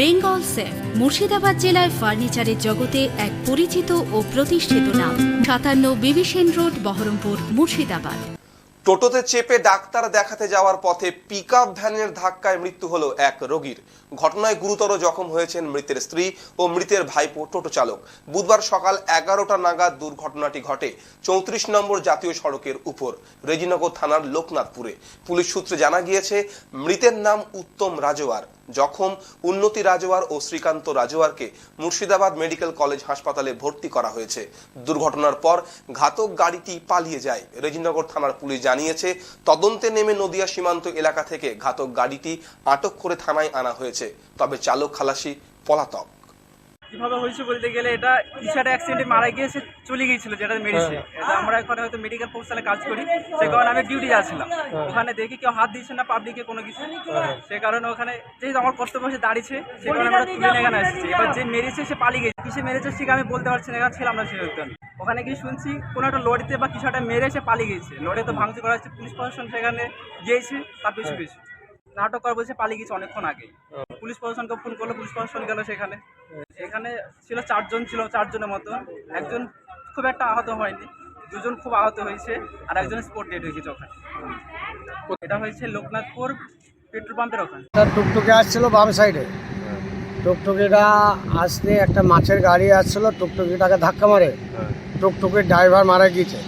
Bengal safe, Murshidabad জেলায় ফার্নিচারের জগতে এক পরিচিত ও প্রতিষ্ঠিত নাম। সাতান্ন বিবিসেন রোড, বহরমপুর, মুর্শিদাবাদ। টোটোতে চেপে ডাক্তার দেখাতে যাওয়ার পথে পিকআপ ভ্যানের ধাক্কায় মৃত্যু হলো এক রোগীর। ঘটনায় গুরুতর জখম হয়েছেন মৃতের স্ত্রী ও মৃতের ভাইপো টোটো চালক। বুধবার সকাল এগারোটা নাগাদ দুর্ঘটনাটি ঘটে চৌত্রিশ নম্বর জাতীয় সড়কের উপর, রেজিনগর থানার লোকনাথপুরে। পুলিশ সূত্রে জানা গিয়েছে, মৃতের নাম উত্তম রাজওয়ার জখম, উন্নতি রাজওয়ার ও শ্রীকান্ত রাজওয়ারকে মুর্শিদাবাদ মেডিকেল কলেজ হাসপাতালে ভর্তি করা হয়েছে। দুর্ঘটনার পর ঘাতক গাড়িটি পালিয়ে যায়। রেজিনগর থানার পুলিশ জানিয়েছে, তদন্তে নেমে নদিয়া সীমান্ত এলাকা থেকে ঘাতক গাড়িটি আটক করে থানায় আনা হয়েছে। তবে চালক খালাসি পলাতক। কীভাবে হয়েছে বলতে গেলে এটা কিছু একটা অ্যাক্সিডেন্টে মারা গিয়ে সে চলে গিয়েছিল যেটা মেরেছে। এটা আমরা এখন হয়তো মেডিকেল পোস্টালে কাজ করি। সে কারণে আমি ডিউটি যাচ্ছিলাম। ওখানে দেখি কেউ হাত দিচ্ছে না পাবলিকে কোনো কিছু। সে কারণে ওখানে যেহেতু আমার কর্তব্য সে দাঁড়িয়েছে সে কারণে আমরা তুলে এখানে এসেছি। এবার যে মেরেছে সে পালিয়ে গেছে। কিসে মেরেছে ঠিক আমি বলতে পারছি না এখানে ছিলাম না সে ওখানে গিয়ে শুনছি কোনো একটা লরিতে বা কিছু একটা মেরে সে পালিয়ে গেছে লরি তো ভাঙচুর করা হচ্ছে পুলিশ প্রশাসন সেখানে গিয়েছে তার পিছু পিছু। নাটক করা বলছে পালিয়ে গেছে অনেকক্ষণ আগে। পুলিশ প্রশাসনকে ফোন করল পুলিশ প্রশাসন গেল সেখানে। এখানে ছিল চারজন ছিল চারজনের মতো। একজন খুব একটা আহত হয়নি দুজন খুব আহত হয়েছে আর একজন স্পোর্ট ডেট হয়ে গেছে ওখানে এটা হয়েছে লোকনাথপুর পেট্রোল পাম্পের ওখানে। তার টুকটুকে আসছিল বাম সাইডে। টুকটুকিটা আসতে একটা মাছের গাড়ি আসছিল টুকটুকিটাকে ধাক্কা মারে। টুকটুকির ড্রাইভার মারা গিয়েছে।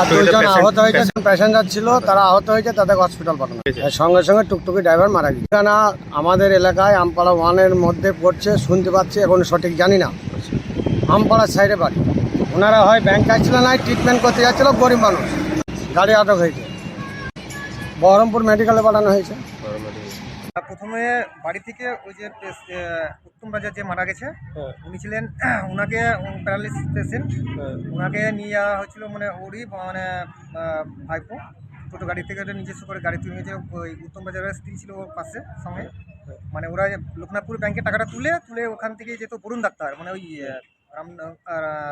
আর দুজন আহত হয়েছে প্যাসেঞ্জার ছিল তারা আহত হয়েছে তাদের হসপিটাল পাঠানো সঙ্গে সঙ্গে টুকটুকি ড্রাইভার মারা গেছে। ঠিকানা আমাদের এলাকায় আমপাড়া ওয়ানের মধ্যে পড়ছে শুনতে পাচ্ছি এখন সঠিক জানি না। আমপাড়ার সাইডে বাড়ি। ওনারা হয় ব্যাংক আসছিল না ট্রিটমেন্ট করতে যাচ্ছিল গরিব মানুষ। গাড়ি আটক হয়েছে। বহরমপুর মেডিকেলে পাঠানো হয়েছে। প্রথমে বাড়ি থেকে ওই যে উত্তম রাজা যে মারা গেছে উনি ছিলেন ওনাকে প্যারালিসিস পেশেন্ট ওনাকে নিয়ে যাওয়া হয়েছিল মানে ওরই মানে ভাইপো। ছোটো গাড়ি থেকে নিজস্ব করে গাড়ি তুলে নিয়েছে। ওই উত্তম বাজারের স্ত্রী ছিল ওর পাশে সঙ্গে মানে ওরা লোকনাথপুর ব্যাংকে টাকাটা তুলে তুলে ওখান থেকে যেত বরুণ ডাক্তার মানে ওই রাম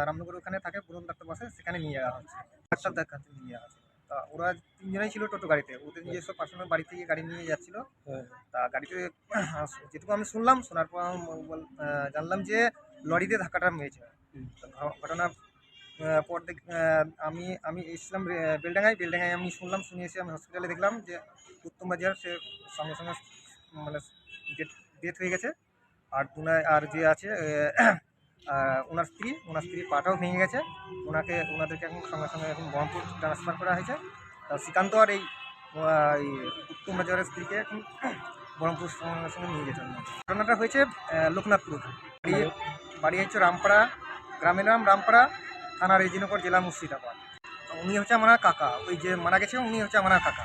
রামনগর ওখানে থাকে বরুণ ডাক্তার বসে সেখানে নিয়ে যাওয়া হচ্ছে। ডাক্তার দেখাতে নিয়ে যাওয়া হচ্ছে। তা ওরা তিনজনেই ছিল টোটো গাড়িতে। ওদের নিজস্ব পার্সোনাল বাড়ি থেকে গাড়ি নিয়ে যাচ্ছিল। তা গাড়িতে যেটুকু আমি শুনলাম শোনার পর জানলাম যে লরিতে ধাক্কাটা মেরেছে। ঘটনা পর দেখ আমি আমি এসেছিলাম বেলডাঙ্গায়। বেলডাঙ্গায় আমি শুনলাম শুনে এসে আমি হসপিটালে দেখলাম যে উত্তম বাজার সে সঙ্গে সঙ্গে মানে ডেথ হয়ে গেছে। আর দুনায় আর যে আছে ওনার স্ত্রী ওনার স্ত্রীর পাটাও ভেঙে গেছে। ওনাকে ওনাদেরকে এখন সঙ্গে সঙ্গে এখন বহরমপুর ট্রান্সফার করা হয়েছে। তা শ্রীকান্ত আর এই উত্তম বাজারের স্ত্রীকে এখন বহরমপুর সঙ্গে সঙ্গে নিয়ে গেছে ঘটনাটা হয়েছে লোকনাথপুর। বাড়ি বাড়ি হচ্ছে রামপাড়া গ্রামের নাম রামপাড়া থানা রেজিনগর জেলা মুর্শিদাবাদ। উনি হচ্ছে আমার কাকা ওই যে মারা গেছে উনি হচ্ছে আমার কাকা।